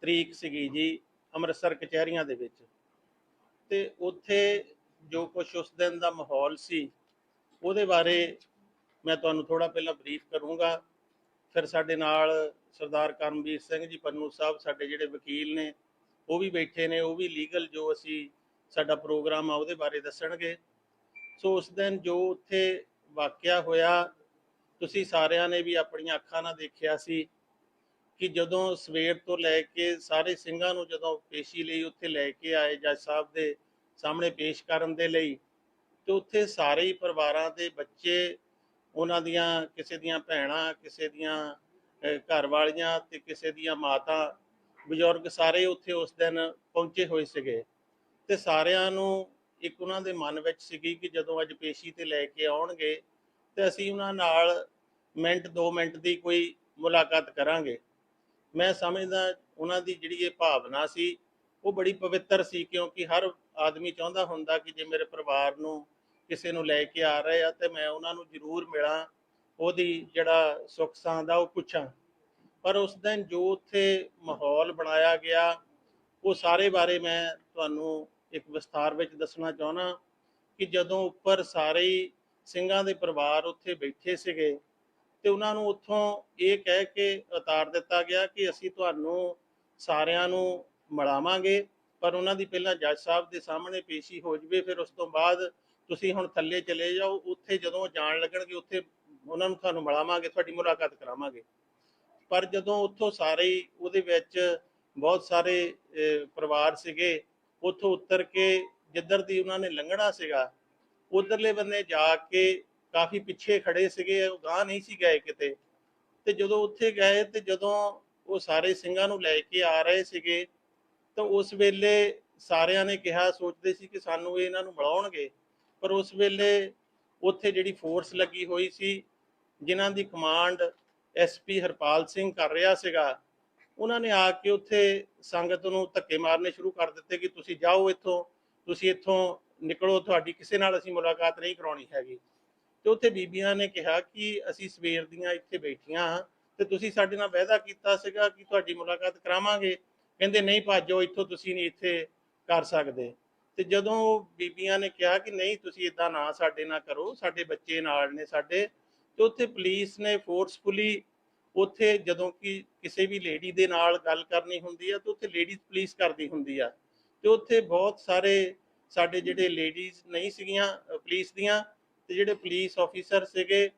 ਤਰੀਕ ਸੀਗੀ ਜੀ ਅੰਮ੍ਰਿਤਸਰ ਕਚਹਿਰੀਆਂ ਦੇ ਵਿੱਚ। ਤੇ ਉੱਥੇ ਜੋ ਕੁਝ ਉਸ ਦਿਨ ਦਾ ਮਾਹੌਲ ਸੀ, ਉਹਦੇ ਬਾਰੇ ਮੈਂ ਤੁਹਾਨੂੰ ਥੋੜਾ ਪਹਿਲਾਂ ਬਰੀਫ ਕਰੂੰਗਾ। ਫਿਰ ਸਾਡੇ ਨਾਲ ਸਰਦਾਰ ਕਰਮਵੀਰ ਸਿੰਘ ਜੀ ਪੰਨੂ ਸਾਹਿਬ ਸਾਡੇ ਜਿਹੜੇ ਵਕੀਲ ਨੇ, ਉਹ ਵੀ ਬੈਠੇ ਨੇ, ਉਹ ਵੀ ਲੀਗਲ ਜੋ ਅਸੀਂ ਸਾਡਾ ਪ੍ਰੋਗਰਾਮ ਆ ਉਹਦੇ ਬਾਰੇ ਦੱਸਣਗੇ। ਸੋ ਉਸ ਦਿਨ ਜੋ ਉੱਥੇ ਵਾਕਿਆ ਹੋਇਆ, ਤੁਸੀਂ ਸਾਰਿਆਂ ਨੇ ਵੀ ਆਪਣੀਆਂ ਅੱਖਾਂ ਨਾਲ ਦੇਖਿਆ ਸੀ ਕਿ ਜਦੋਂ ਸਵੇਰ ਤੋਂ ਲੈ ਕੇ ਸਾਰੇ ਸਿੰਘਾਂ ਨੂੰ ਜਦੋਂ ਪੇਸ਼ੀ ਲਈ ਉੱਥੇ ਲੈ ਕੇ ਆਏ ਜੱਜ ਸਾਹਿਬ ਦੇ ਸਾਹਮਣੇ ਪੇਸ਼ ਕਰਨ ਦੇ ਲਈ ਤੇ ਉੱਥੇ ਸਾਰੇ ਹੀ ਪਰਿਵਾਰਾਂ ਦੇ ਬੱਚੇ ਉਹਨਾਂ ਦੀਆਂ ਕਿਸੇ ਦੀਆਂ ਭੈਣਾਂ ਕਿਸੇ ਦੀਆਂ ਅਹ, ਘਰ ਵਾਲੀਆਂ ਤੇ ਕਿਸੇ ਦੀਆਂ ਮਾਤਾ ਬਜ਼ੁਰਗ ਸਾਰੇ ਉੱਥੇ ਉਸ ਦਿਨ ਪਹੁੰਚੇ ਹੋਏ ਸੀਗੇ। ਤੇ ਸਾਰਿਆਂ ਨੂੰ ਇੱਕ ਉਹਨਾਂ ਦੇ ਮਨ ਵਿੱਚ ਸੀਗੀ ਕਿ ਜਦੋਂ ਅੱਜ ਪੇਸ਼ੀ ਤੇ ਲੈ ਕੇ ਆਉਣਗੇ ਤੇ ਅਸੀਂ ਉਹਨਾਂ ਨਾਲ ਮਿੰਟ 2 ਮਿੰਟ ਦੀ ਕੋਈ ਮੁਲਾਕਾਤ ਕਰਾਂਗੇ। ਮੈਂ ਸਮਝਦਾ ਉਹਨਾਂ ਦੀ ਜਿਹੜੀ ਇਹ ਭਾਵਨਾ ਸੀ, ਉਹ ਬੜੀ ਪਵਿੱਤਰ ਸੀ, ਕਿਉਂਕਿ ਹਰ ਆਦਮੀ ਚਾਹੁੰਦਾ ਹੁੰਦਾ ਕਿ ਜੇ ਮੇਰੇ ਪਰਿਵਾਰ ਨੂੰ ਕਿਸੇ ਨੂੰ ਲੈ ਕੇ ਆ ਰਹੇ ਆ ਤੇ ਮੈਂ ਉਹਨਾਂ ਨੂੰ ਜ਼ਰੂਰ ਮਿਲਾਂ, ਉਹਦੀ ਜਿਹੜਾ ਸੁੱਖ ਸਾਂਦ ਆ ਉਹ ਪੁੱਛਾਂ। ਪਰ ਉਸ ਦਿਨ ਜੋ ਉੱਥੇ ਮਾਹੌਲ ਬਣਾਇਆ ਗਿਆ, ਉਹ ਸਾਰੇ ਬਾਰੇ ਮੈਂ ਤੁਹਾਨੂੰ ਇੱਕ ਵਿਸਥਾਰ ਵਿੱਚ ਦੱਸਣਾ ਚਾਹੁੰਦਾ ਕਿ ਜਦੋਂ ਉੱਪਰ ਸਾਰੇ ਸਿੰਘਾਂ ਦੇ ਪਰਿਵਾਰ ਉੱਥੇ ਬੈਠੇ ਸੀਗੇ ਤੇ ਉਹਨਾਂ ਨੂੰ ਉੱਥੋਂ ਇਹ ਕਹਿ ਕੇ ਉਤਾਰ ਦਿੱਤਾ ਗਿਆ ਕਿ ਅਸੀਂ ਤੁਹਾਨੂੰ ਸਾਰਿਆਂ ਨੂੰ ਮਿਲਾਵਾਂਗੇ, ਪਰ ਉਹਨਾਂ ਦੀ ਪਹਿਲਾਂ ਜੱਜ ਸਾਹਿਬ ਦੇ ਸਾਹਮਣੇ ਪੇਸ਼ੀ ਹੋ ਜਵੇ, ਫਿਰ ਉਸ ਤੋਂ ਬਾਅਦ ਤੁਸੀਂ ਹੁਣ ਥੱਲੇ ਚਲੇ ਜਾਓ, ਉੱਥੇ ਜਦੋਂ ਜਾਣ ਲੱਗਣਗੇ, ਉੱਥੇ ਉਹਨਾਂ ਨੂੰ ਤੁਹਾਨੂੰ ਮਿਲਾਵਾਂਗੇ, ਤੁਹਾਡੀ ਮੁਲਾਕਾਤ ਕਰਾਵਾਂਗੇ। ਪਰ ਜਦੋਂ ਉੱਥੋਂ ਸਾਰੇ ਉਹਦੇ ਵਿੱਚ ਬਹੁਤ ਸਾਰੇ ਪਰਿਵਾਰ ਸੀਗੇ, ਉੱਥੋਂ ਉਤਰ ਕੇ ਜਿੱਧਰ ਦੀ ਉਹਨਾਂ ਨੇ ਲੰਘਣਾ ਸੀਗਾ, ਉਧਰਲੇ ਬੰਨੇ ਜਾ ਕੇ ਕਾਫੀ ਪਿੱਛੇ ਖੜੇ ਸੀਗੇ, ਉਹ ਗਾਂ ਨਹੀਂ ਸੀ ਗਏ ਕਿਤੇ। ਤੇ ਜਦੋਂ ਉੱਥੇ ਗਏ ਤੇ ਜਦੋਂ ਉਹ ਸਾਰੇ ਸਿੰਘਾਂ ਨੂੰ ਲੈ ਕੇ ਆ ਰਹੇ ਸੀਗੇ, ਤਾਂ ਉਸ ਵੇਲੇ ਸਾਰਿਆਂ ਨੇ ਕਿਹਾ, ਸੋਚਦੇ ਸੀ ਕਿ ਸਾਨੂੰ ਇਹਨਾਂ ਨੂੰ ਮਿਲਾਉਣਗੇ। ਪਰ ਉਸ ਵੇਲੇ ਉੱਥੇ ਜਿਹੜੀ ਫੋਰਸ ਲੱਗੀ ਹੋਈ ਸੀ, ਜਿਨ੍ਹਾਂ ਦੀ ਕਮਾਂਡ ਐਸਪੀ ਹਰਪਾਲ ਸਿੰਘ ਕਰ ਰਿਹਾ ਸੀਗਾ, ਉਹਨਾਂ ਨੇ ਆ ਕੇ ਉੱਥੇ ਸੰਗਤ ਨੂੰ ਧੱਕੇ ਮਾਰਨੇ ਸ਼ੁਰੂ ਕਰ ਦਿੱਤੇ ਕਿ ਤੁਸੀਂ ਜਾਓ ਇੱਥੋਂ, ਤੁਸੀਂ ਇੱਥੋਂ ਨਿਕਲੋ, ਤੁਹਾਡੀ ਕਿਸੇ ਨਾਲ ਅਸੀਂ ਮੁਲਾਕਾਤ ਨਹੀਂ ਕਰਾਉਣੀ ਹੈਗੀ। ਤੇ ਉੱਥੇ ਬੀਬੀਆਂ ਨੇ ਕਿਹਾ ਕਿ ਅਸੀਂ ਸਵੇਰ ਦੀਆਂ ਇੱਥੇ ਬੈਠੀਆਂ ਹਾਂ ਤੇ ਤੁਸੀਂ ਸਾਡੇ ਨਾਲ ਵਾਅਦਾ ਕੀਤਾ ਸੀਗਾ ਕਿ ਤੁਹਾਡੀ ਮੁਲਾਕਾਤ ਕਰਾਵਾਂਗੇ। ਕਹਿੰਦੇ, ਨਹੀਂ ਭਾਜੋ, ਇੱਥੋਂ ਤੁਸੀਂ ਨਹੀਂ ਇੱਥੇ ਕਰ ਸਕਦੇ। ਤੇ ਜਦੋਂ ਬੀਬੀਆਂ ਨੇ ਕਿਹਾ ਕਿ ਨਹੀਂ, ਤੁਸੀਂ ਇਦਾਂ ਨਾ ਸਾਡੇ ਨਾਲ ਕਰੋ, ਸਾਡੇ ਬੱਚੇ ਨਾਲ ਨੇ ਸਾਡੇ, ਤੇ ਉੱਥੇ ਪੁਲਿਸ ਨੇ ਫੋਰਸਫੁਲੀ ਉੱਥੇ ਜਦੋਂ ਕਿ ਕਿਸੇ ਵੀ ਲੇਡੀ ਦੇ ਨਾਲ ਗੱਲ ਕਰਨੀ ਹੁੰਦੀ ਆ, ਤਾਂ ਉੱਥੇ ਲੇਡੀਜ਼ ਪੁਲਿਸ ਕਰਦੀ ਹੁੰਦੀ ਆ। ਤੇ ਉੱਥੇ ਬਹੁਤ ਸਾਰੇ ਸਾਡੇ ਜਿਹੜੇ ਲੇਡੀਜ਼ ਨਹੀਂ ਸੀਗੀਆਂ ਪੁਲਿਸ ਦੀਆਂ ਤੇ ਜਿਹੜੇ ਪੁਲਿਸ ਆਫੀਸਰ ਸੀਗੇ,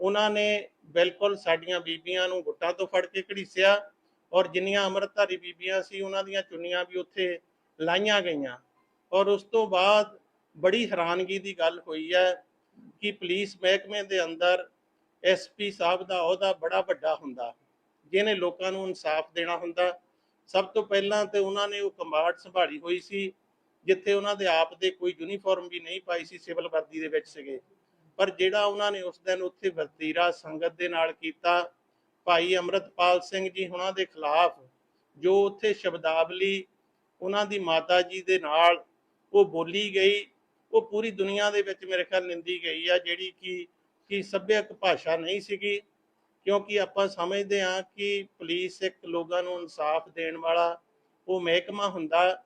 ਉਹਨਾਂ ਨੇ ਬਿਲਕੁਲ ਸਾਡੀਆਂ ਬੀਬੀਆਂ ਨੂੰ ਗੁੱਟਾਂ ਤੋਂ ਫੜ ਕੇ ਘੜੀਸਿਆ ਔਰ ਜਿੰਨੀਆਂ ਅੰਮ੍ਰਿਤਧਾਰੀ ਬੀਬੀਆਂ ਸੀ, ਉਹਨਾਂ ਦੀਆਂ ਚੁੰਨੀਆਂ ਵੀ ਉੱਥੇ ਲਾਈਆਂ ਗਈਆਂ। ਔਰ ਉਸ ਤੋਂ ਬਾਅਦ ਬੜੀ ਹੈਰਾਨਗੀ ਦੀ ਗੱਲ ਹੋਈ ਹੈ ਕਿ ਪੁਲਿਸ ਮਹਿਕਮੇ ਦੇ ਅੰਦਰ ਐਸਪੀ ਸਾਹਿਬ ਦਾ ਅਹੁਦਾ ਬੜਾ ਵੱਡਾ ਹੁੰਦਾ, ਜਿਹਨੇ ਲੋਕਾਂ ਨੂੰ ਇਨਸਾਫ ਦੇਣਾ ਹੁੰਦਾ। ਸਭ ਤੋਂ ਪਹਿਲਾਂ ਤੇ ਉਹਨਾਂ ਨੇ ਉਹ ਕਮਾਂਡ ਸੰਭਾਲੀ ਹੋਈ ਸੀ ਜਿੱਥੇ ਉਹਨਾਂ ਦੇ ਆਪ ਦੇ ਕੋਈ ਯੂਨੀਫਾਰਮ ਵੀ ਨਹੀਂ ਪਾਈ ਸੀ ਸਿਵਲ ਵਰਦੀ ਦੇ ਵਿੱਚ ਸੀਗੇ। ਪਰ ਜਿਹੜਾ ਉਹਨਾਂ ਨੇ ਉਸ ਦਿਨ ਉੱਥੇ ਵਰਤੀਰਾ ਸੰਗਤ ਦੇ ਨਾਲ ਕੀਤਾ, ਭਾਈ ਅਮਰਤਪਾਲ ਸਿੰਘ ਜੀ ਹੁਣਾਂ ਦੇ ਖਿਲਾਫ, ਜੋ ਉੱਥੇ ਸ਼ਬਦਾਵਲੀ ਉਹਨਾਂ ਦੀ ਮਾਤਾ ਜੀ ਦੇ ਨਾਲ ਉਹ ਬੋਲੀ ਗਈ, ਉਹ ਪੂਰੀ ਦੁਨੀਆ ਦੇ ਵਿੱਚ ਮੇਰੇ ਖਿਆਲ ਨਿੰਦੀ ਗਈ ਆ, ਜਿਹੜੀ ਕਿ ਕਿ ਸੱਭਿਅਕ ਭਾਸ਼ਾ ਨਹੀਂ ਸੀਗੀ। ਕਿਉਂਕਿ ਆਪਾਂ ਸਮਝਦੇ ਹਾਂ ਕਿ ਪੁਲਿਸ ਇੱਕ ਲੋਕਾਂ ਨੂੰ ਇਨਸਾਫ ਦੇਣ ਵਾਲਾ ਉਹ ਮਹਿਕਮਾ ਹੁੰਦਾ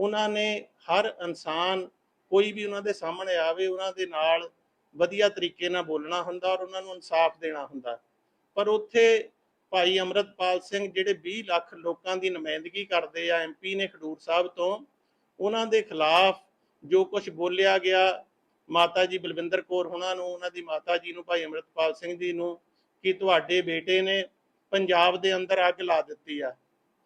ਉਹਨਾਂ ਨੇ ਹਰ ਇਨਸਾਨ ਕੋਈ ਵੀ ਉਹਨਾਂ ਦੇ ਸਾਹਮਣੇ ਆਵੇ, ਉਹਨਾਂ ਦੇ ਨਾਲ ਵਧੀਆ ਤਰੀਕੇ ਨਾਲ ਬੋਲਣਾ ਹੁੰਦਾ ਔਰ ਉਹਨਾਂ ਨੂੰ ਇਨਸਾਫ ਦੇਣਾ ਹੁੰਦਾ। ਪਰ ਉੱਥੇ ਭਾਈ ਅਮਰਤਪਾਲ ਸਿੰਘ ਜਿਹੜੇ 20 ਲੱਖ ਲੋਕਾਂ ਦੀ ਨੁਮਾਇੰਦਗੀ ਕਰਦੇ ਆ ਐਮਪੀ ਨੇ ਖਡੂਰ ਸਾਹਿਬ ਤੋਂ, ਉਹਨਾਂ ਦੇ ਖਿਲਾਫ ਜੋ ਕੁਝ ਬੋਲਿਆ ਗਿਆ ਮਾਤਾ ਜੀ ਬਲਵਿੰਦਰ ਕੌਰ ਹੁਣਾਂ ਨੂੰ, ਉਹਨਾਂ ਦੀ ਮਾਤਾ ਜੀ ਨੂੰ, ਭਾਈ ਅਮਰਤਪਾਲ ਸਿੰਘ ਜੀ ਨੂੰ ਕਿ ਤੁਹਾਡੇ ਬੇਟੇ ਨੇ ਪੰਜਾਬ ਦੇ ਅੰਦਰ ਅੱਗ ਲਾ ਦਿੱਤੀ ਆ।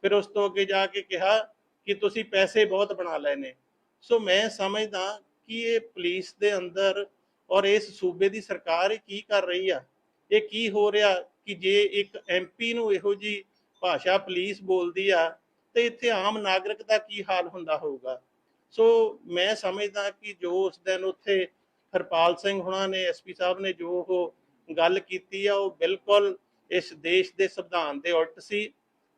ਫਿਰ ਉਸ ਤੋਂ ਅੱਗੇ ਜਾ ਕੇ ਕਿਹਾ ਕਿ ਤੁਸੀਂ ਪੈਸੇ ਬਹੁਤ ਬਣਾ ਲਏ ਨੇ। ਸੋ ਮੈਂ ਸਮਝਦਾ ਕਿ ਇਹ ਪੁਲਿਸ ਦੇ ਅੰਦਰ ਔਰ ਇਸ ਸੂਬੇ ਦੀ ਸਰਕਾਰ ਕੀ ਕਰ ਰਹੀ ਆ? ਇਹ ਕੀ ਹੋ ਰਿਹਾ ਕਿ ਜੇ ਇੱਕ ਐਮਪੀ ਨੂੰ ਇਹੋ ਜੀ ਭਾਸ਼ਾ ਪੁਲਿਸ ਬੋਲਦੀ ਆ, ਤੇ ਇੱਥੇ ਆਮ ਨਾਗਰਿਕ ਦਾ ਕੀ ਹਾਲ ਹੁੰਦਾ ਹੋਊਗਾ? ਸੋ ਮੈਂ ਸਮਝਦਾ ਕਿ ਜੋ ਉਸ ਦਿਨ ਉੱਥੇ ਹਰਪਾਲ ਸਿੰਘ ਹੁਣਾਂ ਨੇ ਐਸਪੀ ਸਾਹਿਬ ਨੇ ਜੋ ਉਹ ਗੱਲ ਕੀਤੀ ਆ, ਉਹ ਬਿਲਕੁਲ ਇਸ ਦੇਸ਼ ਦੇ ਸੰਵਿਧਾਨ ਦੇ ਉਲਟ ਸੀ।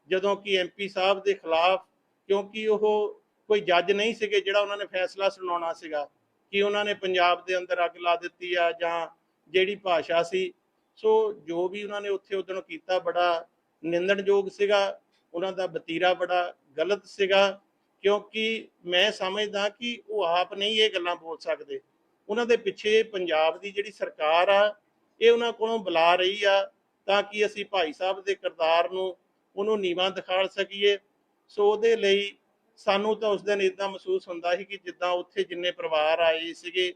ਜਦੋਂ ਕਿ ਐਮਪੀ ਸਾਹਿਬ ਦੇ ਖਿਲਾਫ ਕਿਉਂਕਿ ਉਹ ਕੋਈ ਜੱਜ ਨਹੀਂ ਸੀਗੇ ਜਿਹੜਾ ਉਹਨਾਂ ਨੇ ਫੈਸਲਾ ਸੁਣਾਉਣਾ ਸੀਗਾ ਕਿ ਉਹਨਾਂ ਨੇ ਪੰਜਾਬ ਦੇ ਅੰਦਰ ਅੱਗ ਲਾ ਦਿੱਤੀ ਆ ਜਾਂ ਜਿਹੜੀ ਭਾਸ਼ਾ ਸੀ। ਸੋ ਜੋ ਵੀ ਉਹਨਾਂ ਨੇ ਉੱਥੇ ਉਦੋਂ ਕੀਤਾ ਬੜਾ ਨਿੰਦਣਯੋਗ ਸੀਗਾ। ਉਹਨਾਂ ਦਾ ਬਤੀਰਾ ਬੜਾ ਗਲਤ ਸੀਗਾ ਕਿਉਂਕਿ ਮੈਂ ਸਮਝਦਾ ਕਿ ਉਹ ਆਪ ਨਹੀਂ ਇਹ ਗੱਲਾਂ ਬੋਲ ਸਕਦੇ। ਉਹਨਾਂ ਦੇ ਪਿੱਛੇ ਪੰਜਾਬ ਦੀ ਜਿਹੜੀ ਸਰਕਾਰ ਆ, ਇਹ ਉਹਨਾਂ ਕੋਲੋਂ ਬੁਲਾ ਰਹੀ ਆ ਤਾਂ ਕਿ ਅਸੀਂ ਭਾਈ ਸਾਹਿਬ ਦੇ ਕਿਰਦਾਰ ਨੂੰ ਉਹਨੂੰ ਨੀਵਾਂ ਦਿਖਾ ਸਕੀਏ। ਸੋ ਉਹਦੇ ਲਈ ਸਾਨੂੰ ਤਾਂ ਉਸ ਦਿਨ ਇਦਾਂ ਮਹਿਸੂਸ ਹੁੰਦਾ ਸੀ ਕਿ ਜਿੱਦਾਂ ਉੱਥੇ ਜਿੰਨੇ ਪਰਿਵਾਰ ਆਏ ਸੀਗੇ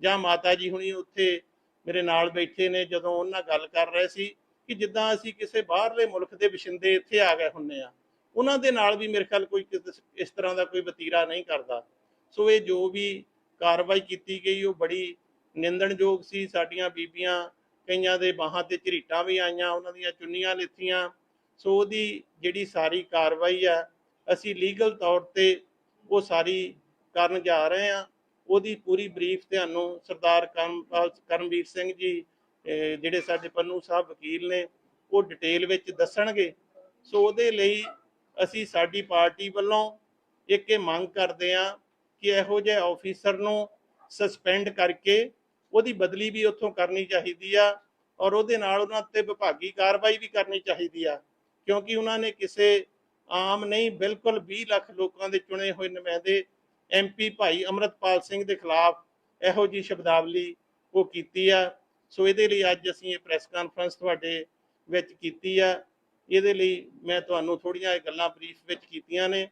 ਜਾਂ ਮਾਤਾ ਜੀ ਹੁਣੀ ਉੱਥੇ ਮੇਰੇ ਨਾਲ ਬੈਠੇ ਨੇ, ਜਦੋਂ ਉਹਨਾਂ ਨਾਲ ਗੱਲ ਕਰ ਰਹੇ ਸੀ ਕਿ ਜਿੱਦਾਂ ਅਸੀਂ ਕਿਸੇ ਬਾਹਰਲੇ ਮੁਲਕ ਦੇ ਵਸਿੰਦੇ ਇੱਥੇ ਆ ਗਏ ਹੁੰਨੇ ਆ, ਉਹਨਾਂ ਦੇ ਨਾਲ ਵੀ ਮੇਰੇ ਖਿਆਲ ਕੋਈ ਇਸ ਤਰ੍ਹਾਂ ਦਾ ਕੋਈ ਵਤੀਰਾ ਨਹੀਂ ਕਰਦਾ। ਸੋ ਇਹ ਜੋ ਵੀ ਕਾਰਵਾਈ ਕੀਤੀ ਗਈ, ਉਹ ਬੜੀ ਨਿੰਦਣਯੋਗ ਸੀ। ਸਾਡੀਆਂ ਬੀਬੀਆਂ ਕਈਆਂ ਦੇ ਬਾਹਾਂ ਤੇ ਝਰੀਟਾਂ ਵੀ ਆਈਆਂ, ਉਹਨਾਂ ਦੀਆਂ ਚੁੰਨੀਆਂ ਲਿੱਥੀਆਂ ਸੋ ਉਹਦੀ ਜਿਹੜੀ ਸਾਰੀ ਕਾਰਵਾਈ ਆ ਅਸੀਂ ਲੀਗਲ ਤੌਰ ਤੇ ਉਹ ਸਾਰੀ ਕਰਨ ਜਾ ਰਹੇ ਹਾਂ। ਉਹਦੀ ਪੂਰੀ ਬਰੀਫ ਤੁਹਾਨੂੰ ਸਰਦਾਰ ਕਰਮਪਾਲ ਕਰਮਵੀਰ ਸਿੰਘ ਜੀ ਜਿਹੜੇ ਸਾਡੇ ਪੰਨੂ ਸਾਹਿਬ ਵਕੀਲ ਨੇ, ਉਹ ਡਿਟੇਲ ਵਿੱਚ ਦੱਸਣਗੇ। ਸੋ ਉਹਦੇ ਲਈ ਅਸੀਂ ਸਾਡੀ ਪਾਰਟੀ ਵੱਲੋਂ ਇੱਕ ਇਹ ਮੰਗ ਕਰਦੇ ਆ ਕਿ ਇਹੋ ਜਿਹੇ ਆਫੀਸਰ ਨੂੰ ਸਸਪੈਂਡ ਕਰਕੇ ਉਹਦੀ ਬਦਲੀ ਵੀ ਉੱਥੋਂ ਕਰਨੀ ਚਾਹੀਦੀ ਆ ਔਰ ਉਹਦੇ ਨਾਲ ਉਹਨਾਂ ਤੇ ਵਿਭਾਗੀ ਕਾਰਵਾਈ ਵੀ ਕਰਨੀ ਚਾਹੀਦੀ ਆ। ਕਿਉਂਕਿ ਉਹਨਾਂ ਨੇ ਕਿਸੇ ਆਮ ਨਹੀਂ ਬਿਲਕੁਲ 20 ਲੱਖ ਲੋਕਾਂ ਦੇ ਚੁਣੇ ਹੋਏ ਨੁਮਾਇੰਦੇ ਐਮਪੀ ਭਾਈ ਅਮਰਤਪਾਲ ਸਿੰਘ ਦੇ ਖਿਲਾਫ ਇਹੋ ਜੀ ਸ਼ਬਦਾਵਲੀ ਉਹ ਕੀਤੀ ਆ। ਸੋ ਇਹਦੇ ਲਈ ਅੱਜ ਅਸੀਂ ਇਹ ਪ੍ਰੈਸ ਕਾਨਫਰੰਸ ਤੁਹਾਡੇ ਵਿੱਚ ਕੀਤੀ ਆ। ਇਹਦੇ ਲਈ ਮੈਂ ਤੁਹਾਨੂੰ ਥੋੜੀਆਂ ਇਹ ਗੱਲਾਂ ਬਰੀਫ ਵਿੱਚ ਕੀਤੀਆਂ ਨੇ।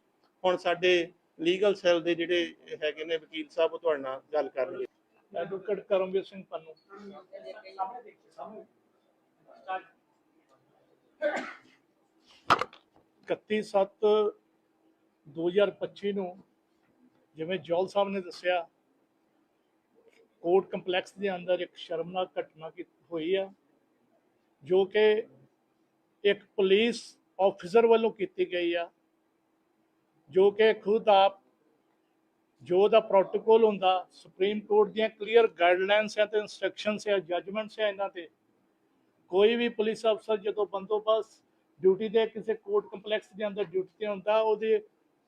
ਹੁਣ ਸਾਡੇ ਲੀਗਲ ਸੈੱਲ ਦੇ ਜਿਹੜੇ ਹੈਗੇ ਨੇ ਵਕੀਲ ਸਾਹਿਬ ਉਹ ਤੁਹਾਡੇ ਨਾਲ ਗੱਲ ਕਰਨਗੇ ਐਡਵੋਕੇਟ ਕਰਮਵੀਰ ਸਿੰਘ ਪੰਨੂ। 31/7/2025 ਨੂੰ ਜਿਵੇਂ ਜੌਲ ਸਾਹਿਬ ਨੇ ਦੱਸਿਆ, ਕੋਰਟ ਕੰਪਲੈਕਸ ਦੇ ਅੰਦਰ ਇੱਕ ਸ਼ਰਮਨਾਕ ਘਟਨਾ ਕੀ ਹੋਈ ਆ, ਜੋ ਕਿ ਇੱਕ ਪੁਲਿਸ ਆਫੀਸਰ ਵੱਲੋਂ ਕੀਤੀ ਗਈ ਆ, ਜੋ ਕਿ ਖੁਦ ਆਪ, ਜੋ ਦਾ ਪ੍ਰੋਟੋਕੋਲ ਹੁੰਦਾ, ਸੁਪਰੀਮ ਕੋਰਟ ਦੀਆਂ ਕਲੀਅਰ ਗਾਈਡਲਾਈਨਸ ਹੈ ਤੇ ਇਨਸਟਰਕਸ਼ਨਸ ਹੈ ਜਜਮੈਂਟਸ ਹੈ ਇਹਨਾਂ ਤੇ, ਕੋਈ ਵੀ ਪੁਲਿਸ ਅਫਸਰ ਜਦੋਂ ਬੰਦੋਬਸਤ ਡਿਊਟੀ 'ਤੇ ਕਿਸੇ ਕੋਰਟ ਕੰਪਲੈਕਸ ਦੇ ਅੰਦਰ ਡਿਊਟੀ ਤੇ ਹੁੰਦਾ, ਉਹਦੀ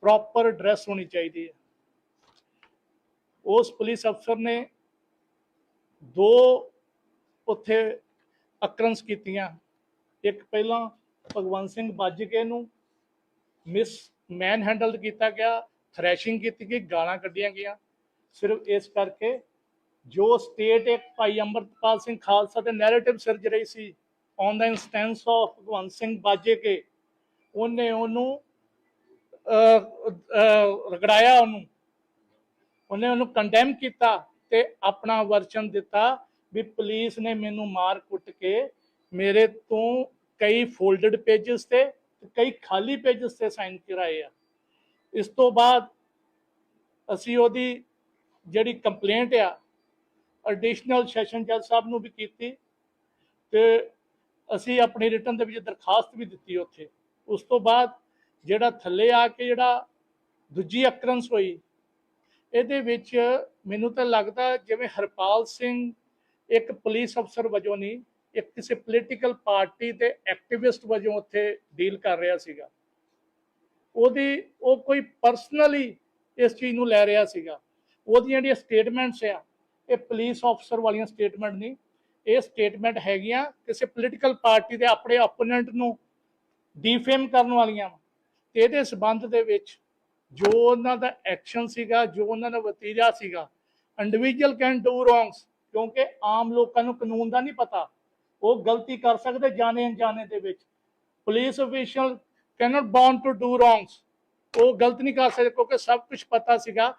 ਪ੍ਰੋਪਰ ਡਰੈਸ ਹੋਣੀ ਚਾਹੀਦੀ ਹੈ। ਉਸ ਪੁਲਿਸ ਅਫਸਰ ਨੇ ਦੋ ਉੱਥੇ ਅਕਰੰਸ ਕੀਤੀਆਂ। ਇੱਕ ਪਹਿਲਾਂ ਭਗਵੰਤ ਸਿੰਘ ਬਾਜਕੇ ਨੂੰ ਮਿਸ ਮੈਨ ਹੈਂਡਲ ਕੀਤਾ ਗਿਆ ਥ੍ਰੈਸ਼ਿੰਗ ਕੀਤੀ ਗਈ, ਗਾਲਾਂ ਕੱਢੀਆਂ ਗਈਆਂ। ਸਿਰਫ ਇਸ ਕਰਕੇ ਜੋ ਸਟੇਟ ਇੱਕ ਭਾਈ ਅੰਮ੍ਰਿਤਪਾਲ ਸਿੰਘ ਖਾਲਸਾ ਦੇ ਨੈਰੇਟਿਵ ਸਿਰਜ ਰਹੀ ਸੀ on the instance of Bhagwant Singh ਬਾਜੇ ਕੇ ਉਹਨੇ ਉਹਨੂੰ ਰਗੜਾਇਆ ਉਹਨੂੰ। ਉਹਨੇ ਉਹਨੂੰ ਕੰਡੈਮ ਕੀਤਾ ਤੇ ਆਪਣਾ ਵਰਸ਼ਨ ਦਿੱਤਾ ਵੀ ਪੁਲਿਸ ਨੇ ਮੈਨੂੰ ਮਾਰ ਕੁੱਟ ਕੇ ਮੇਰੇ ਤੋਂ ਕਈ ਫੋਲਡਡ ਪੇजेस ਤੇ, ਕਈ ਖਾਲੀ ਪੇजेस ਤੇ ਸਾਈਨ ਕਰਾਏ ਆ। ਇਸ ਤੋਂ ਬਾਅਦ ਅਸੀਂ ਉਹਦੀ ਜਿਹੜੀ ਕੰਪਲੇਂਟ ਆ ਅਡੀਸ਼ਨਲ ਸੈਸ਼ਨ ਜੱਜ ਸਾਹਿਬ ਨੂੰ ਵੀ ਕੀਤੀ ਤੇ ਅਸੀਂ ਆਪਣੀ ਰਿਟਰਨ ਦੇ ਵਿੱਚ ਦਰਖਾਸਤ ਵੀ ਦਿੱਤੀ ਉੱਥੇ। ਉਸ ਤੋਂ ਬਾਅਦ ਜਿਹੜਾ ਥੱਲੇ ਆ ਕੇ ਜਿਹੜਾ ਦੂਜੀ ਅਕਰੰਸ ਹੋਈ, ਇਹਦੇ ਵਿੱਚ ਮੈਨੂੰ ਤਾਂ ਲੱਗਦਾ ਜਿਵੇਂ ਹਰਪਾਲ ਸਿੰਘ ਇੱਕ ਪੁਲਿਸ ਅਫਸਰ ਵਜੋਂ ਨਹੀਂ, ਇੱਕ ਕਿਸੇ ਪੋਲੀਟੀਕਲ ਪਾਰਟੀ ਦੇ ਐਕਟਿਵਿਸਟ ਵਜੋਂ ਉੱਥੇ ਡੀਲ ਕਰ ਰਿਹਾ ਸੀਗਾ। ਉਹਦੀ, ਉਹ ਕੋਈ ਪਰਸਨਲੀ ਇਸ ਚੀਜ਼ ਨੂੰ ਲੈ ਰਿਹਾ ਸੀਗਾ। ਉਹਦੀਆਂ ਜਿਹੜੀਆਂ ਸਟੇਟਮੈਂਟਸ ਆ, ਇਹ ਪੁਲਿਸ ਅਫਸਰ ਵਾਲੀਆਂ ਸਟੇਟਮੈਂਟ ਨਹੀਂ ਇਹ ਸਟੇਟਮੈਂਟ ਹੈਗੀਆਂ ਕਿਸੇ ਪੋਲੀਟੀਕਲ ਪਾਰਟੀ ਦੇ ਆਪਣੇ ਆਪੋਨੈਂਟ ਨੂੰ ਡੀਫੇਮ ਕਰਨ ਵਾਲੀਆਂ ਵਾਂ। ਤੇ ਇਹਦੇ ਸਬੰਧ ਦੇ ਵਿੱਚ ਜੋ ਉਹਨਾਂ ਦਾ ਐਕਸ਼ਨ ਸੀਗਾ, ਜੋ ਉਹਨਾਂ ਦਾ ਵਤੀਰਾ ਸੀਗਾ ਇੰਡੀਵਿਜੂਅਲ ਕੈਨ ਡੂ ਰੋਂਗਸ ਕਿਉਂਕਿ ਆਮ ਲੋਕਾਂ ਨੂੰ ਕਾਨੂੰਨ ਦਾ ਨਹੀਂ ਪਤਾ। ਉਹ ਗਲਤੀ ਕਰ ਸਕਦੇ ਜਾਣੇ ਅਣਜਾਣੇ ਦੇ ਵਿੱਚ। Police official cannot born to do wrongs ਉਹ ਗਲਤ ਨਹੀਂ ਕਰ ਸਕਦੇ ਕਿਉਂਕਿ ਸਭ ਕੁਝ ਪਤਾ ਸੀਗਾ।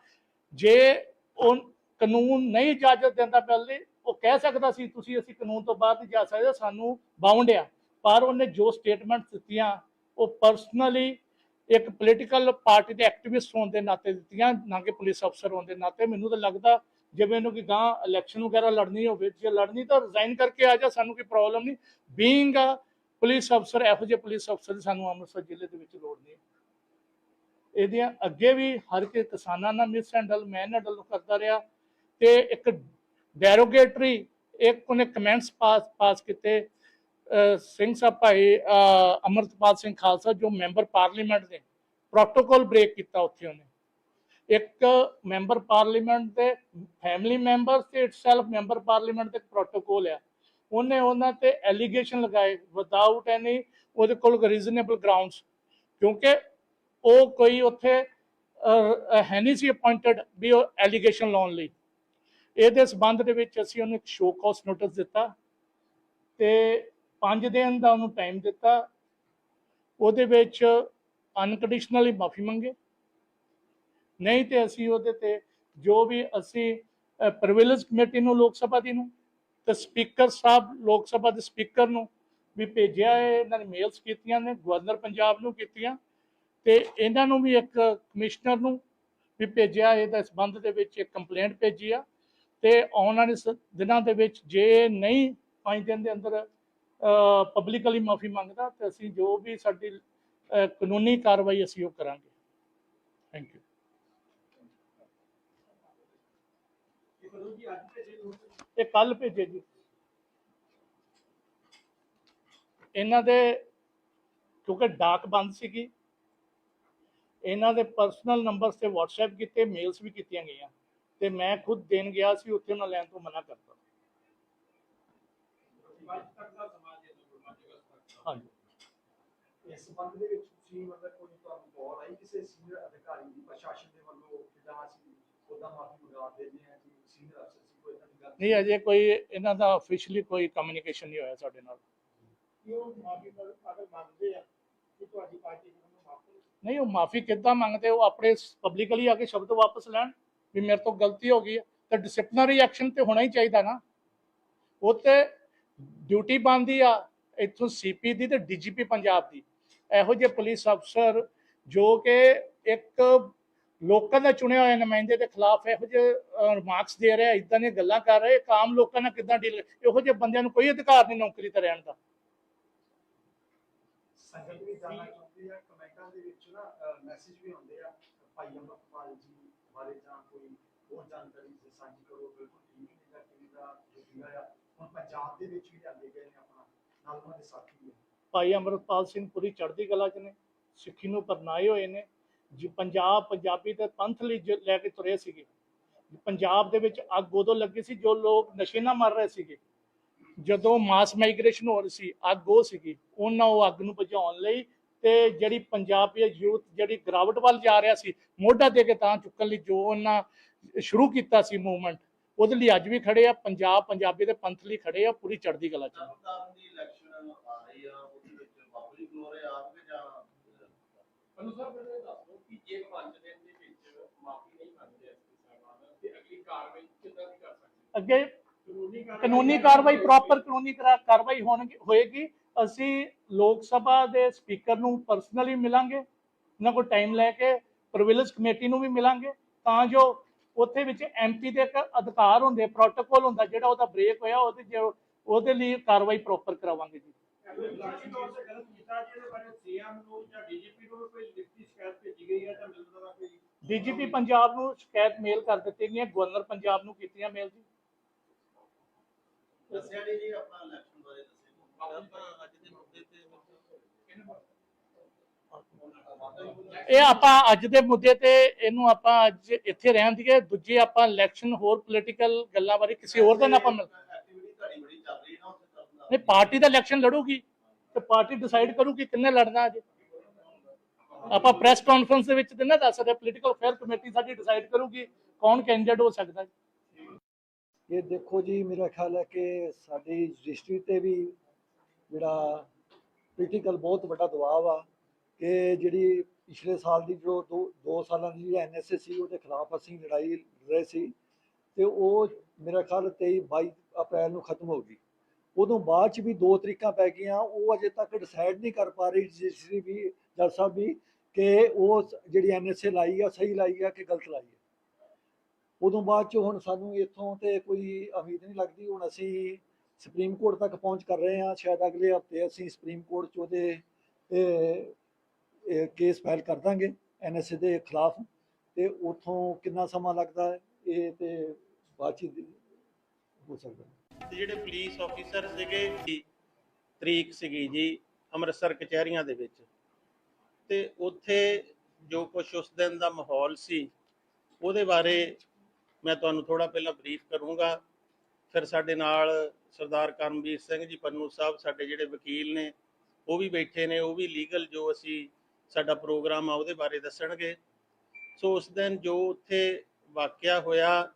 ਜੇ ਉਹ ਕਾਨੂੰਨ ਨਹੀਂ ਇਜਾਜ਼ਤ ਦਿੰਦਾ ਪਹਿਲੇ ਉਹ ਕਹਿ ਸਕਦਾ ਸੀ, ਤੁਸੀਂ ਅਸੀਂ ਕਾਨੂੰਨ ਤੋਂ ਬਾਅਦ ਨਹੀਂ ਜਾ ਸਕਦੇ, ਸਾਨੂੰ ਬਾਉਂਡ ਆ। ਪਰ ਉਹਨੇ ਜੋ ਸਟੇਟਮੈਂਟਸ ਦਿੱਤੀਆਂ, ਉਹ ਪਰਸਨਲੀ ਇੱਕ ਪੋਲੀਟੀਕਲ ਪਾਰਟੀ ਦੇ ਐਕਟਿਵਿਸਟ ਹੋਣ ਦੇ ਨਾਤੇ ਦਿੱਤੀਆਂ, ਨਾ ਕਿ ਪੁਲਿਸ ਅਫਸਰ ਹੋਣ ਦੇ ਨਾਤੇ। ਮੈਨੂੰ ਤਾਂ ਲੱਗਦਾ ਜਿਵੇਂ ਇਹਨੂੰ ਕਿ ਗਾਂ ਇਲੈਕਸ਼ਨ ਵਗੈਰਾ ਲੜਨੀ ਹੋਵੇ, ਜੇ ਲੜਨੀ ਤਾਂ ਰਿਜ਼ਾਈਨ ਕਰਕੇ ਆ ਜਾ, ਸਾਨੂੰ ਕੋਈ ਪ੍ਰੋਬਲਮ ਨਹੀਂ। ਬੀਇੰਗ ਅ ਪੁਲਿਸ ਅਫਸਰ ਇਹੋ ਜਿਹੇ ਪੁਲਿਸ ਅਫਸਰ ਦੀ ਸਾਨੂੰ ਅੰਮ੍ਰਿਤਸਰ ਜ਼ਿਲ੍ਹੇ ਦੇ ਵਿੱਚ ਲੋੜ ਨਹੀਂ। ਇਹਦੀਆਂ ਅੱਗੇ ਵੀ ਹਰ ਇੱਕ ਕਿਸਾਨਾਂ ਨਾਲ ਮਿਸ ਹੈਂਡਲ ਮੈਨ ਹੈਂਡਲ ਕਰਦਾ ਰਿਹਾ। ਤੇ ਇੱਕ ਡੈਰੋਗੇਟਰੀ ਇੱਕ ਉਹਨੇ ਕਮੈਂਟਸ ਪਾਸ ਪਾਸ ਕੀਤੇ ਅਹ ਸਿੰਘ ਸਾਹਿਬ ਭਾਈ ਅਹ ਅਮਰਤਪਾਲ ਸਿੰਘ ਖਾਲਸਾ ਜੋ ਮੈਂਬਰ ਪਾਰਲੀਮੈਂਟ ਦੇ ਪ੍ਰੋਟੋਕਾਲ ਬ੍ਰੇਕ ਕੀਤਾ ਉੱਥੇ ਉਹਨੇ ਇੱਕ ਮੈਂਬਰ ਪਾਰਲੀਮੈਂਟ ਦੇ ਫੈਮਿਲੀ ਮੈਂਬਰ ਤੇ ਇਟਸੈਲਫ ਮੈਂਬਰ ਪਾਰਲੀਮੈਂਟ ਦੇ ਪ੍ਰੋਟੋਕਾਲ ਆ ਉਹਨੇ ਉਹਨਾਂ ਤੇ ਐਲੀਗੇਸ਼ਨ ਲਗਾਏ ਵਿਦਆਊਟ ਐਨੀ ਉਹਦੇ ਕੋਲ ਰੀਜ਼ਨੇਬਲ ਗਰਾਊਂਡਸ ਕਿਉਂਕਿ ਉਹ ਕੋਈ ਉੱਥੇ ਅਹ, ਹੈ ਨਹੀਂ ਸੀ ਅਪਾਇੰਟਡ ਵੀ ਉਹ ਐਲੀਗੇਸ਼ਨ ਲਾਉਣ ਲਈ ਇਹਦੇ ਸਬੰਧ ਦੇ ਵਿੱਚ ਅਸੀਂ ਉਹਨੂੰ ਇੱਕ ਸ਼ੋ ਕਾਸ ਨੋਟਿਸ ਦਿੱਤਾ ਤੇ 5 ਦਿਨ ਦਾ ਉਹਨੂੰ ਟਾਈਮ ਦਿੱਤਾ। ਉਹਦੇ ਵਿੱਚ ਅਨਕੰਡੀਸ਼ਨਲੀ ਮਾਫੀ ਮੰਗੇ। ਨਹੀਂ ਤੇ ਅਸੀਂ ਉਹਦੇ ਤੇ ਜੋ ਵੀ ਅਸੀਂ ਪ੍ਰਿਵਿਲੇਜ ਕਮੇਟੀ ਨੂੰ, ਲੋਕ ਸਭਾ ਦੀ ਨੂੰ ਤੇ ਸਪੀਕਰ ਸਾਹਿਬ, ਲੋਕ ਸਭਾ ਦੇ ਸਪੀਕਰ ਨੂੰ ਵੀ ਭੇਜਿਆ ਹੈ। ਇਹਨਾਂ ਨੇ ਮੇਲਸ ਕੀਤੀਆਂ ਨੇ, ਗਵਰਨਰ ਪੰਜਾਬ ਨੂੰ ਕੀਤੀਆਂ ਤੇ ਇਹਨਾਂ ਨੂੰ ਵੀ ਇੱਕ ਕਮਿਸ਼ਨਰ ਨੂੰ ਵੀ ਭੇਜਿਆ। ਇਹਦਾ ਸੰਬੰਧ ਦੇ ਵਿੱਚ ਇੱਕ ਕੰਪਲੇਂਟ ਭੇਜੀ ਆ। ਤੇ ਆਉਣ ਵਾਲੇ ਦਿਨਾਂ ਦੇ ਵਿੱਚ ਜੇ ਨਹੀਂ ਪੰਜ ਦਿਨ ਦੇ ਅੰਦਰ ਪਬਲਿਕਲੀ ਮਾਫੀ ਮੰਗਦਾ, ਤੇ ਅਸੀਂ ਜੋ ਵੀ ਸਾਡੀ ਕਾਨੂੰਨੀ ਕਾਰਵਾਈ ਅਸੀਂ ਉਹ ਕਰਾਂਗੇ। ਥੈਂਕ ਯੂ ਇਹ ਕੱਲ ਭੇਜੇ ਜੀ। ਇਹਨਾਂ ਦੇ, ਕਿਉਂਕਿ ਡਾਕ ਬੰਦ ਸੀਗੀ, ਇਹਨਾਂ ਦੇ ਪਰਸਨਲ ਨੰਬਰਸ ਤੇ WhatsApp ਕੀਤੇ ਮੇਲਸ ਵੀ ਕੀਤੀਆਂ ਗਈਆਂ। ਤੇ ਮੈਂ ਖੁਦ ਦੇਣ ਗਿਆ ਸੀ ਉੱਥੇ ਉਹਨਾਂ ਲੈਣ ਤੋਂ ਮਨਾ ਕਰਤਾ। ਹਾਂਜੀ। ਇਸ ਸੰਬੰਧ ਦੇ ਵਿੱਚ ਤੁਸੀਂ ਮਤਲਬ ਕੋਈ ਤੁਹਾਨੂੰ ਕਾਲ ਆਈ ਕਿਸੇ ਸੀਨੀਅਰ ਅਧਿਕਾਰੀ ਦੀ ਪ੍ਰਸ਼ਾਸਨ ਦੇ ਵੱਲੋਂ ਕਿਦਾਂ ਅਸੀਂ ਉਹਦਾ ਮਾਫੀ ਮੰਗਾ ਦਿੰਦੇ ਹਾਂ ਕਿ ਸੀਨੀਅਰ ਅਫਸਰ ਸੀ ਕੋਈ ਏਦਾਂ ਦੀ ਗੱਲ ਨਹੀਂ ਅਜੇ ਕੋਈ ਇਹਨਾਂ ਦਾ ਅਫੀਸ਼ੀਅਲੀ ਕੋਈ ਕਮਿਊਨੀਕੇਸ਼ਨ ਨਹੀਂ ਹੋਇਆ ਸਾਡੇ ਨਾਲ। ਨਹੀਂ ਉਹ ਮਾਫੀ ਕਿੱਦਾਂ ਮੰਗਦੇ ਉਹ ਆਪਣੇ ਪਬਲਿਕਲੀ ਆ ਕੇ ਸ਼ਬਦ ਵਾਪਸ ਲੈਣ। ਵੀ ਮੇਰੇ ਤੋਂ ਗਲਤੀ ਹੋ ਗਈ ਹੈ, ਤਾਂ ਡਿਸਪਲਿਨਰੀ ਐਕਸ਼ਨ ਤੇ ਹੋਣਾ ਹੀ ਚਾਹੀਦਾ ਨਾ। ਉਹ ਤੇ ਡਿਊਟੀ ਬਣਦੀ ਆ, ਇੱਥੋਂ ਸੀਪੀ ਦੀ ਤੇ ਡੀਜੀਪੀ ਪੰਜਾਬ ਦੀ। ਇਹੋ ਜਿਹੇ ਪੁਲਿਸ ਅਫਸਰ ਜੋ ਕਿ ਇੱਕ ਲੋਕਾਂ ਦਾ ਚੁਣਿਆ ਹੋਇਆ ਨੁਮਾਇੰਦੇ ਦੇ ਖਿਲਾਫ ਇਹੋ ਜਿਹੇ ਰਿਮਾਰਕਸ ਦੇ ਰਿਹਾ ਇਦਾਂ ਦੀਆਂ ਗੱਲਾਂ ਕਰ ਰਹੇ ਆਮ ਲੋਕਾਂ ਨਾਲ ਕਿੱਦਾਂ ਡੀਲ ਇਹੋ ਜਿਹੇ ਬੰਦਿਆਂ ਨੂੰ ਕੋਈ ਅਧਿਕਾਰ ਨਹੀਂ ਨੌਕਰੀ ਤੇ ਰਹਿਣ ਦਾ। ਸੰਗਤ ਵੀ ਜਾਣਨਾ ਚਾਹੁੰਦੀ ਆ, ਕਮੈਂਟਾਂ ਦੇ ਵਿੱਚ ਨਾ ਮੈਸੇਜ ਵੀ ਹੁੰਦੇ ਆ, ਭਾਈ ਅਮਰਪਾਲ ਜੀ। ਬਾਰੇ ਜਾਂ ਕੋਈ ਹੋਰ ਜਾਣਕਾਰੀ ਜੇ ਸਾਂਝੀ ਕਰੋ, ਬਿਲਕੁਲ ਠੀਕ ਦਾ ਕਿਵੇਂ ਦਾ ਜੋ ਸੀਗਾ ਆ ਹੁਣ ਪੰਜਾਬ ਦੇ ਵਿੱਚ ਵੀ ਜਾਂਦੇ ਗਏ ਨੇ ਆਪਣਾ, ਨਾਲ ਉਹਨਾਂ ਦੇ ਸਾਥੀ ਨੇ। ਭਾਈ ਅਮਰਪਾਲ ਸਿੰਘ ਪੂਰੀ ਚੜ੍ਹਦੀ ਕਲਾ ਚ ਨੇ, ਸਿੱਖੀ ਨੂੰ ਪਰਨਾਏ ਹੋਏ ਨੇ, ਜੀ ਪੰਜਾਬ, ਪੰਜਾਬੀ ਤੇ ਪੰਥ ਲਈ ਲੈ ਕੇ ਤੁਰੇ ਸੀਗੇ। ਪੰਜਾਬ ਦੇ ਵਿੱਚ ਅੱਗ ਉਦੋਂ ਲੱਗੀ ਸੀ ਜੋ ਲੋਕ ਨਸ਼ੇ ਨਾਲ ਮਰ ਰਹੇ ਸੀਗੇ। ਜਦੋਂ ਮਾਸ ਮਾਈਗ੍ਰੇਸ਼ਨ ਹੋ ਰਹੀ ਸੀ, ਅੱਗ ਉਹ ਸੀਗੀ, ਉਹਨਾਂ ਉਹ ਅੱਗ ਨੂੰ ਬੁਝਾਉਣ ਲਈ ਤੇ ਜਿਹੜੀ ਪੰਜਾਬੀ ਯੂਥ ਜਿਹੜੀ ਗਰਾਵਟ ਵੱਲ ਜਾ ਰਿਹਾ ਸੀ ਮੋਢਾ ਦੇ ਕੇ ਤਾਂ ਚੁੱਕਣ ਲਈ ਜੋ ਉਹਨਾਂ ਸ਼ੁਰੂ ਕੀਤਾ ਸੀ ਮੂਵਮੈਂਟ ਉਹਦੇ ਲਈ ਅੱਜ ਵੀ ਖੜੇ ਆ ਪੰਜਾਬ ਪੰਜਾਬੀ ਦੇ ਪੰਥ ਲਈ ਖੜੇ ਆ ਪੂਰੀ ਚੜ੍ਹਦੀ ਕਲਾ ਚ ਅੱਗੇ ਕਾਨੂੰਨੀ ਕਾਰਵਾਈ ਪ੍ਰੋਪਰ ਕਾਨੂੰਨੀ ਕਰਾ- ਕਾਰਵਾਈ ਹੋਣਗੀ ਹੋਏਗੀ ਅਸੀਂ ਲੋਕ ਸਭਾ ਦੇ ਸਪੀਕਰ ਨੂੰ ਪਰਸਨਲੀ ਮਿਲਾਂਗੇ ਉਹਨਾਂ ਕੋਲ ਟਾਈਮ ਲੈ ਕੇ ਪ੍ਰਿਵਿਲੇਜ ਕਮੇਟੀ ਨੂੰ ਵੀ ਮਿਲਾਂਗੇ ਤਾਂ ਜੋ ਉੱਥੇ ਵਿੱਚ ਐਮਪੀ ਦੇ ਇੱਕ ਅਧਿਕਾਰ ਹੁੰਦੇ ਪ੍ਰੋਟੋਕੋਲ ਹੁੰਦਾ ਜਿਹੜਾ ਉਹਦਾ ਬ੍ਰੇਕ ਹੋਇਆ ਉਹਦੇ ਜੋ ਉਹਦੇ ਲਈ ਕਾਰਵਾਈ ਪ੍ਰੋਪਰ ਕਰਾਵਾਂਗੇ ਜੀ। ਡੀਜੀਪੀ ਗਈ ਹੈ ਪੰਜਾਬ ਨੂੰ ਸ਼ਿਕਾਇਤ ਮੇਲ ਕਰ ਦਿੱਤੀ ਗਈਆਂ ਗਵਰਨਰ ਪੰਜਾਬ ਨੂੰ ਕੀਤੀਆਂ ਮੇਲ ਜੀ। ਦੱਸਿਆ ਜੀ ਆਪਣਾ ਇਹ ਆਪਾਂ ਅੱਜ ਦੇ ਮੁੱਦੇ ਤੇ ਇਹਨੂੰ ਆਪਾਂ ਅੱਜ ਇੱਥੇ ਰਹਿਣ ਦੀਏ ਦੂਜੇ ਆਪਾਂ ਇਲੈਕਸ਼ਨ ਹੋਰ ਪੋਲੀਟੀਕਲ ਗੱਲਾਂ ਬਾਰੇ ਕਿਸੇ ਹੋਰ ਦਿਨ ਆਪਾਂ ਮਿਲ ਨਹੀਂ, ਪਾਰਟੀ ਦਾ ਇਲੈਕਸ਼ਨ ਲੜੂਗੀ ਤੇ ਪਾਰਟੀ ਡਿਸਾਈਡ ਕਰੂਗੀ ਕਿੰਨੇ ਲੜਨਾ ਅੱਜ। ਆਪਾਂ ਪ੍ਰੈਸ ਕਾਨਫਰੰਸ ਦੇ ਵਿੱਚ ਤੇ ਨਾ ਦੱਸ ਸਕਦੇ ਪੋਲੀਟੀਕਲ ਅਫੇਅਰ ਕਮੇਟੀ ਸਾਡੀ ਡਿਸਾਈਡ ਕਰੂਗੀ ਕੌਣ ਕੈਂਡੀਡੇਟ ਹੋ ਸਕਦਾ। ਹੈ ਇਹ ਦੇਖੋ ਜੀ, ਮੇਰਾ ਖਿਆਲ ਹੈ ਕਿ ਸਾਡੀ ਰਜਿਸਟਰੀ ਤੇ ਵੀ ਜਿਹੜਾ ਪੋਲੀਟੀਕਲ ਬਹੁਤ ਵੱਡਾ ਦਬਾਅ ਆ ਕਿ ਜਿਹੜੀ ਪਿਛਲੇ ਸਾਲ ਦੀ ਜੋ ਦੋ ਦੋ ਸਾਲਾਂ ਦੀ ਜਿਹੜੀ ਐਨਐਸਏ ਸੀ, ਉਹਦੇ ਖਿਲਾਫ ਅਸੀਂ ਲੜਾਈ ਲੜ ਰਹੇ ਸੀ ਤੇ ਉਹ ਮੇਰਾ ਖਿਆਲ 23 22 ਅਪ੍ਰੈਲ ਨੂੰ ਖਤਮ ਹੋ ਗਈ। ਉਦੋਂ ਬਾਅਦ ਚ ਵੀ ਦੋ ਤਰੀਕਾਂ ਪੈ ਗਈਆਂ, ਉਹ ਅਜੇ ਤੱਕ ਡਿਸਾਈਡ ਨਹੀਂ ਕਰ ਪਾ ਰਹੀ ਰਜਿਸਟਰੀ ਵੀ ਜੱਜ ਸਾਹਿਬ ਵੀ ਕਿ ਉਹ ਜਿਹੜੀ ਐਨਐਸਏ ਲਾਈ ਆ, ਸਹੀ ਲਾਈ ਆ ਕਿ ਗਲਤ ਲਾਈ ਆ। ਉਦੋਂ ਬਾਅਦ ਚ ਹੁਣ ਸਾਨੂੰ ਇੱਥੋਂ ਤੇ ਕੋਈ ਉਮੀਦ ਨਹੀਂ ਲੱਗਦੀ, ਹੁਣ ਅਸੀਂ ਸੁਪਰੀਮ ਕੋਰਟ ਤੱਕ ਪਹੁੰਚ ਕਰ ਰਹੇ ਹਾਂ। ਸ਼ਾਇਦ ਅਗਲੇ ਹਫ਼ਤੇ ਅਸੀਂ ਸੁਪਰੀਮ ਕੋਰਟ ਚ ਉਹਦੇ ਕੇਸ ਫਾਈਲ ਕਰ ਦਾਂਗੇ ਐਨਐਸਏ ਦੇ ਖਿਲਾਫ। ਤੇ ਉਥੋਂ ਕਿੰਨਾ ਸਮਾਂ ਲੱਗਦਾ ਹੈ, ਇਹ ਤੇ ਬਾਤਚੀਤ ਹੋ ਸਕਦਾ ਹੈ। ਤੇ ਜਿਹੜੇ ਪੁਲਿਸ ਆਫੀਸਰ ਸੀਗੇ, ਤਰੀਕ ਸੀਗੀ ਜੀ ਅੰਮ੍ਰਿਤਸਰ ਕਚਹਿਰੀਆਂ ਦੇ ਵਿੱਚ। ਤੇ ਉੱਥੇ ਜੋ ਕੁਝ ਉਸ ਦਿਨ ਦਾ ਮਾਹੌਲ ਸੀ, ਉਹਦੇ ਬਾਰੇ ਮੈਂ ਤੁਹਾਨੂੰ ਥੋੜਾ ਪਹਿਲਾਂ ਬਰੀਫ ਕਰੂੰਗਾ। ਫਿਰ ਸਾਡੇ ਨਾਲ ਸਰਦਾਰ ਕਰਮਵੀਰ ਸਿੰਘ ਜੀ, ਪੰਨੂ ਸਾਹਿਬ ਸਾਡੇ ਜਿਹੜੇ ਵਕੀਲ ਨੇ, ਉਹ ਵੀ ਬੈਠੇ ਨੇ, ਉਹ ਵੀ ਲੀਗਲ ਜੋ ਅਸੀਂ ਸਾਡਾ ਪ੍ਰੋਗਰਾਮ ਆ ਉਹਦੇ ਬਾਰੇ ਦੱਸਣਗੇ। ਸੋ ਉਸ ਦਿਨ ਜੋ ਉੱਥੇ ਵਾਕਿਆ ਹੋਇਆ,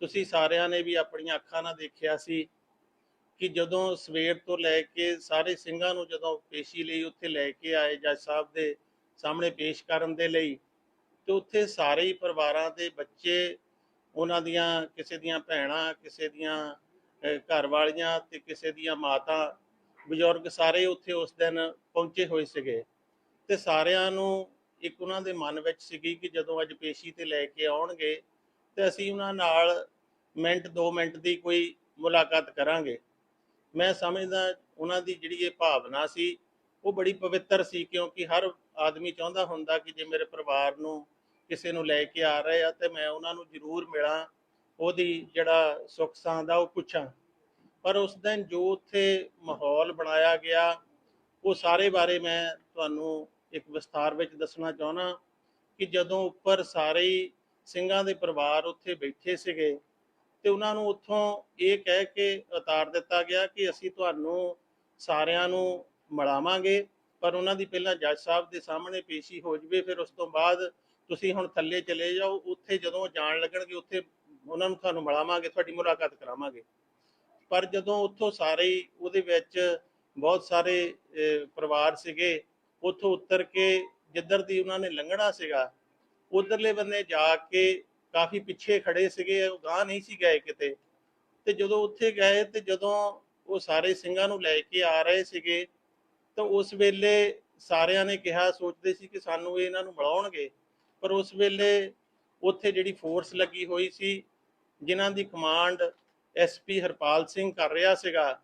ਤੁਸੀਂ ਸਾਰਿਆਂ ਨੇ ਵੀ ਆਪਣੀਆਂ ਅੱਖਾਂ ਨਾਲ ਦੇਖਿਆ ਸੀ ਕਿ ਜਦੋਂ ਸਵੇਰ ਤੋਂ ਲੈ ਕੇ ਸਾਰੇ ਸਿੰਘਾਂ ਨੂੰ ਜਦੋਂ ਪੇਸ਼ੀ ਲਈ ਉੱਥੇ ਲੈ ਕੇ ਆਏ ਜੱਜ ਸਾਹਿਬ ਦੇ ਸਾਹਮਣੇ ਪੇਸ਼ ਕਰਨ ਦੇ ਲਈ, ਤੇ ਉੱਥੇ ਸਾਰੇ ਹੀ ਪਰਿਵਾਰਾਂ ਦੇ ਬੱਚੇ ਉਹਨਾਂ ਦੀਆਂ ਕਿਸੇ ਦੀਆਂ ਭੈਣਾਂ ਕਿਸੇ ਦੀਆਂ ਅਹ, ਘਰ ਵਾਲੀਆਂ ਤੇ ਕਿਸੇ ਦੀਆਂ ਮਾਤਾ ਬਜ਼ੁਰਗ ਸਾਰੇ ਉੱਥੇ ਉਸ ਦਿਨ ਪਹੁੰਚੇ ਹੋਏ ਸੀਗੇ। ਤੇ ਸਾਰਿਆਂ ਨੂੰ ਇੱਕ ਉਹਨਾਂ ਦੇ ਮਨ ਵਿੱਚ ਸੀਗੀ ਕਿ ਜਦੋਂ ਅੱਜ ਪੇਸ਼ੀ ਤੇ ਲੈ ਕੇ ਆਉਣਗੇ ਤੇ ਅਸੀਂ ਉਹਨਾਂ ਨਾਲ ਮਿੰਟ 2 ਮਿੰਟ ਦੀ ਕੋਈ ਮੁਲਾਕਾਤ ਕਰਾਂਗੇ। ਮੈਂ ਸਮਝਦਾ ਉਹਨਾਂ ਦੀ ਜਿਹੜੀ ਇਹ ਭਾਵਨਾ ਸੀ ਉਹ ਬੜੀ ਪਵਿੱਤਰ ਸੀ ਕਿਉਂਕਿ ਹਰ ਆਦਮੀ ਚਾਹੁੰਦਾ ਹੁੰਦਾ ਕਿ ਜੇ ਮੇਰੇ ਪਰਿਵਾਰ ਨੂੰ ਕਿਸੇ ਨੂੰ ਲੈ ਕੇ ਆ ਰਹੇ ਆ ਤੇ ਮੈਂ ਉਹਨਾਂ ਨੂੰ ਜ਼ਰੂਰ ਮਿਲਾਂ, ਉਹਦੀ ਜਿਹੜਾ ਸੁੱਖ ਸਾਂਦ ਆ ਉਹ ਪੁੱਛਾਂ। ਪਰ ਉਸ ਦਿਨ ਜੋ ਉੱਥੇ ਮਾਹੌਲ ਬਣਾਇਆ ਗਿਆ, ਉਹ ਸਾਰੇ ਬਾਰੇ ਮੈਂ ਤੁਹਾਨੂੰ ਇੱਕ ਵਿਸਥਾਰ ਵਿੱਚ ਦੱਸਣਾ ਚਾਹੁੰਦਾ ਕਿ ਜਦੋਂ ਉੱਪਰ ਸਾਰੇ ਸਿੰਘਾਂ ਦੇ ਪਰਿਵਾਰ ਉੱਥੇ ਬੈਠੇ ਸੀਗੇ, ਤੇ ਉਹਨਾਂ ਨੂੰ ਉੱਥੋਂ ਇਹ ਕਹਿ ਕੇ ਉਤਾਰ ਦਿੱਤਾ ਗਿਆ ਕਿ ਅਸੀਂ ਤੁਹਾਨੂੰ ਸਾਰਿਆਂ ਨੂੰ ਮਿਲਾਵਾਂਗੇ, ਪਰ ਉਹਨਾਂ ਦੀ ਪਹਿਲਾਂ ਜੱਜ ਸਾਹਿਬ ਦੇ ਸਾਹਮਣੇ ਪੇਸ਼ੀ ਹੋ ਜਵੇ, ਫਿਰ ਉਸ ਤੋਂ ਬਾਅਦ ਤੁਸੀਂ ਹੁਣ ਥੱਲੇ ਚਲੇ ਜਾਓ, ਉੱਥੇ ਜਦੋਂ ਉਹ ਜਾਣ ਲੱਗਣਗੇ, ਉੱਥੇ ਉਹਨਾਂ ਨੂੰ ਤੁਹਾਨੂੰ ਮਿਲਾਵਾਂਗੇ, ਤੁਹਾਡੀ ਮੁਲਾਕਾਤ ਕਰਾਵਾਂਗੇ। ਪਰ ਜਦੋਂ ਉੱਥੋਂ ਸਾਰੇ ਹੀ, ਉਹਦੇ ਵਿੱਚ ਬਹੁਤ ਸਾਰੇ ਪਰਿਵਾਰ ਸੀਗੇ, ਉੱਥੋਂ ਉਤਰ ਕੇ ਜਿੱਧਰ ਦੀ ਉਹਨਾਂ ਨੇ ਲੰਘਣਾ ਸੀਗਾ, ਉਧਰਲੇ ਬੰਨੇ ਜਾ ਕੇ ਕਾਫੀ ਪਿੱਛੇ ਖੜੇ ਸੀਗੇ, ਉਹ ਗਾਂ ਨਹੀਂ ਸੀ ਗਏ ਕਿਤੇ। ਤੇ ਜਦੋਂ ਉੱਥੇ ਗਏ ਤੇ ਜਦੋਂ ਉਹ ਸਾਰੇ ਸਿੰਘਾਂ ਨੂੰ ਲੈ ਕੇ ਆ ਰਹੇ ਸੀਗੇ, ਤਾਂ ਉਸ ਵੇਲੇ ਸਾਰਿਆਂ ਨੇ ਕਿਹਾ, ਸੋਚਦੇ ਸੀ ਕਿ ਸਾਨੂੰ ਇਹਨਾਂ ਨੂੰ ਮਿਲਾਉਣਗੇ। ਪਰ ਉਸ ਵੇਲੇ ਉੱਥੇ ਜਿਹੜੀ ਫੋਰਸ ਲੱਗੀ ਹੋਈ ਸੀ, ਜਿਨ੍ਹਾਂ ਦੀ ਕਮਾਂਡ ਐਸਪੀ ਹਰਪਾਲ ਸਿੰਘ ਕਰ ਰਿਹਾ ਸੀਗਾ,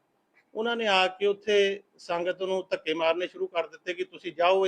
ਉਹਨਾਂ ਨੇ ਆ ਕੇ ਉੱਥੇ ਸੰਗਤ ਨੂੰ ਧੱਕੇ ਮਾਰਨੇ ਸ਼ੁਰੂ ਕਰ ਦਿੱਤੇ ਕਿ ਤੁਸੀਂ ਜਾਓ